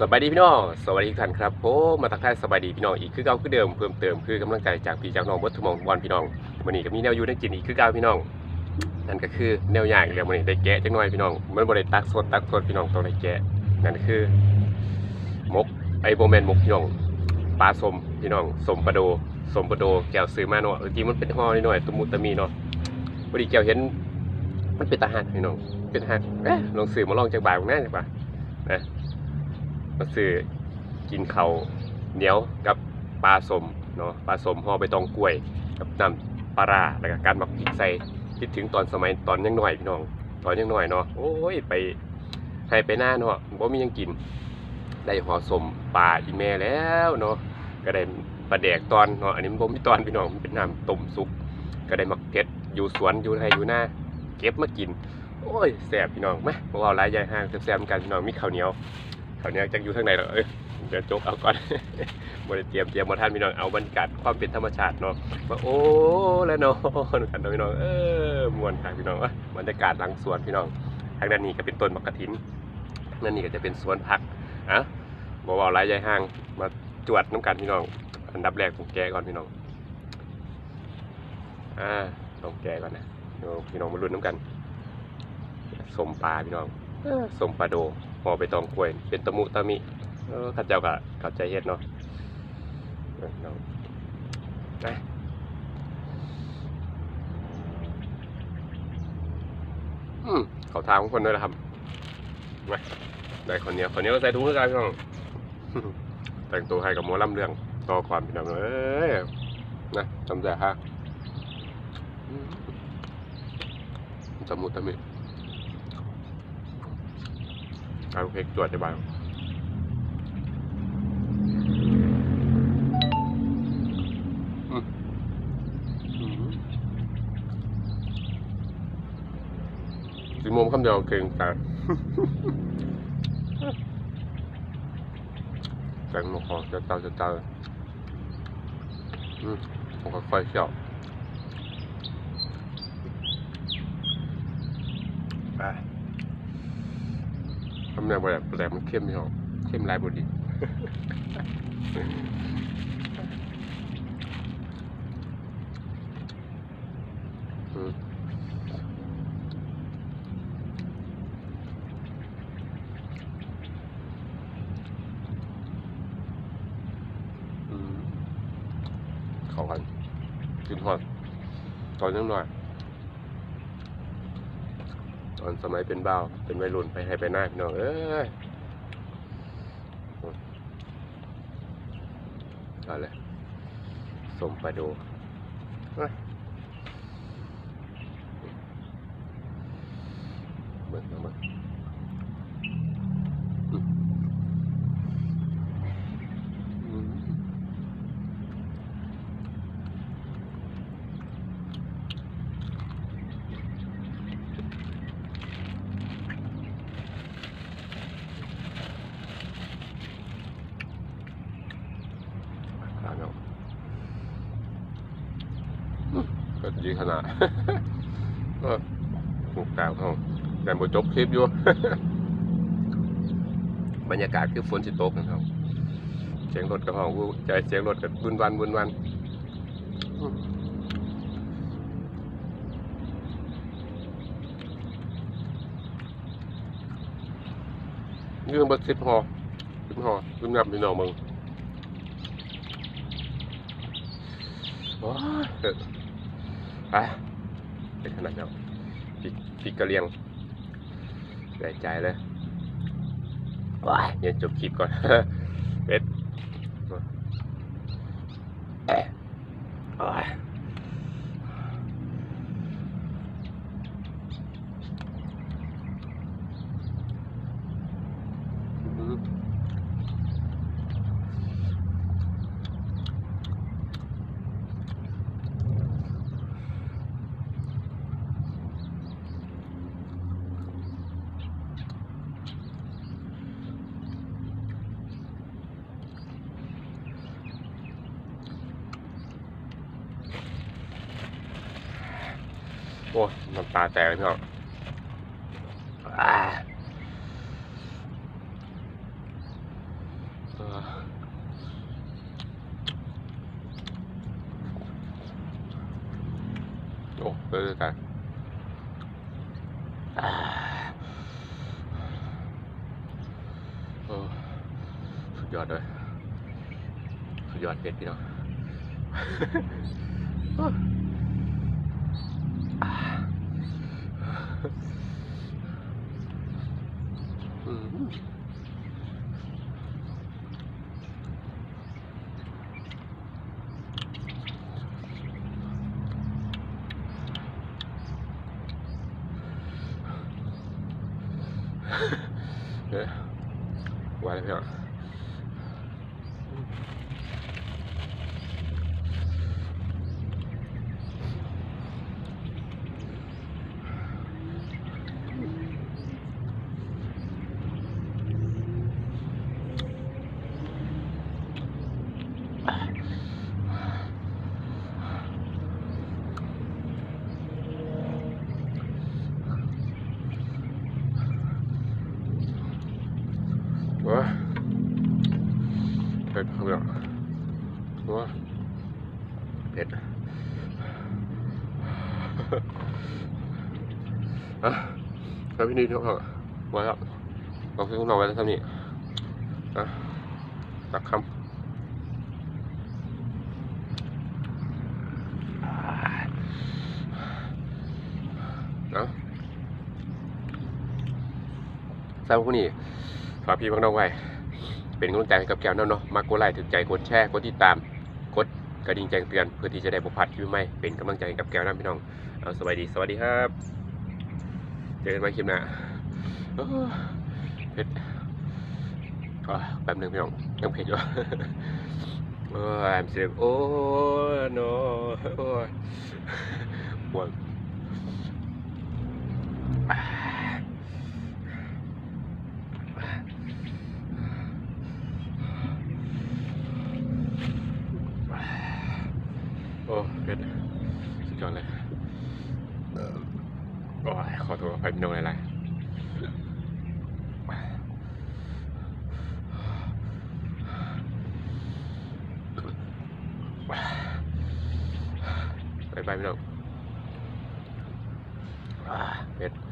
สบายดีพี่น้อง สวัสดีทุกท่านครับผมมาทักทายสบายดีพี่น้องอีกคือเก่าคือเดิมเพิ่มเติมคือกำลังใจจากพี่จากน้องวัดทุมองวันพี่น้องวันนี้ก็มีแนวยู่ในกินอีกคือเก่าพี่น้องนั่นก็คือแนวย่างอีกแล้ววันนี้ได้แกะจังหน่อยพี่น้องมันบ่ได้ตักสดตักสดพี่น้องต้องได้แกะนั่นก็คือมกไอโบแมนมกพี่น้องปลาสมพี่น้องสมปลาโดสมปลาโดแก้วซื้อมาเนาะเออจริงมันเป็นห่อนิดหน่อยตะมุตะมีเนาะพอดีแก้วเห็นมันเป็นตาหักพี่น้องเป็นหักเอ๊ะลองซื้อมาลองจากบ่ายของหน้าจากป่ะนะ ก็คือกินเขาวเหนียวกับปลาสมเนาะปลาสมห่อใบตองกล้วย กับน้ำปลาราแล้วก็การหมักพริกใส่คิดถึงตอนสมัยตอนยังหน่อยพี่น้อง ตอนยังหน่อยเนาะโอ้ยไปให้ไปหน้าเนาะบ่มียังกิน ได้ห่อสมปลาอีแม่แล้วเนาะก็ได้ปลาแดกตอนเนาะอันนี้มันบ่มีตอนพี่น้องมันเป็นน้ำต้มซุปก็ได้มักเผ็ดอยู่สวนอยู่ไร่อยู่หน้าเก็บมากิน โอ้ยแสบพี่น้องมาบอกเอาหลายใหญ่ห้างแซ่บๆกันพี่น้องมีข้าวเหนียว คราวนี้จะอยู่ทางไหนเหรอเอ้ยเดี๋ยวจกเอาก่อนบริเตรียมเตรียมมาท่านพี่น้องเอาบรรยากาศความเป็นธรรมชาติเนาะมาโอ้แล้วเนาะกันเนาะพี่น้องเออมวนค่ะพี่น้องอะบรรยากาศหลังสวนพี่น้องทางด้านนี้ก็เป็นต้นมะกะถินทางด้านนี้ก็จะเป็นสวนผักอะบอกว่าหลายใหญ่ห้างมาจวดน้ำกันพี่น้อง อันดับแรกผมแกะก่อนพี่น้องอ่าต้องแกะก่อนนะเดี๋ยวพี่น้องมาลุ้นน้ำกันสมปลาพี่น้องเออสมปลาโดห่ อใบตองกล้วย เป็นตะมุตะมิเออข้าเจ้าก็เข้าใจเฮ็ดเนาะเออเนาะอืมเขาทางของคนด้วยนะครับมาได้คนเนี้ยคนเนี้ยก็ใส่ถุงเพื่อกันพี่น้องแต่งตัวให้กับหมอลำเรื่องต่อก่อนพี่น้องเอ้ยนะจำใจฮะอืมตะมุตะมิ เอาเพกจวดจะบ้างสีมุมคำเดียวเก่งแต่แกงหมกหอมจะเตาจะเตาอืมผมก็ค่อยเคี่ยวไป คำเดียวแบบแปลกมันเข้มพี่น้องเข้มลายบดีอืมอืมเข้ากันกินทอดตอนยังหน่อย อนสมัยเป็นบ่าว เป็นวัยรุ่นไปให้ไปหน้าพี่น้องเอ้ยเอาเลยสมประดเอ้ยเบิ่งเอามาอืมอืม ขาเนาะอืม ก็ดีขนาดก็ถูกกล่าวเขาแต่บจบคลิปอยู่ บรรยากาศคือฝนสิตกนะครับ เสียงรถกับห้องวูใจเสียงรถกับบุนวันบุนวันอืมเรื่องบัดสิบหอสิบหอขึ้นนับพี่น้องมึงโอ้ ไปเป็นขนาดเนาะพริกพริกกระเลียงใส่ใจเลยว้ายเดี๋ยวจบคลิปก่อนเป็ดเอ๊ะโอ้ยอืม โอ้น้ำตาแตกเลยพี่น้องโอ้เออกันสุดยอดเลยสุดยอดเป็ดพี่น้อง อืมเฮ้ยไวแล้วพี่น้องว้าเผ็ดเรื่องว้าเผ็ดอะแล้วพี่นี่ทุกคนไว้แล้วลองซื้อของเราไว้แล้วทำนี่อะตักคำนะสำหรับผู้นี้ ฝากพี่พักน้องไว้ เป็นกำลังใจให้กับแก้วน้ำเนาะมากดไลค์ถึงใจกดแชร์กดติดตามกดกระดิ่งแจ้งเตือนเพื่อที่จะได้บ่พลาดคลิปใหม่เป็นกำลังใจให้กับแก้วน้ำพี่น้องเอาสวัสดีสวัสดีครับเจอกันใหม่คลิปหน้าโอ้เผ็ดแป๊บนึงพี่น้องยังเผ็ดอยู่โอ้ย I'm sick โอ้ย no โอ้ยปวด โอ้เพชรสุดยอดเลยโอ้ยขอโทษไปโดนอะไรไปไปพี่น้องเพชร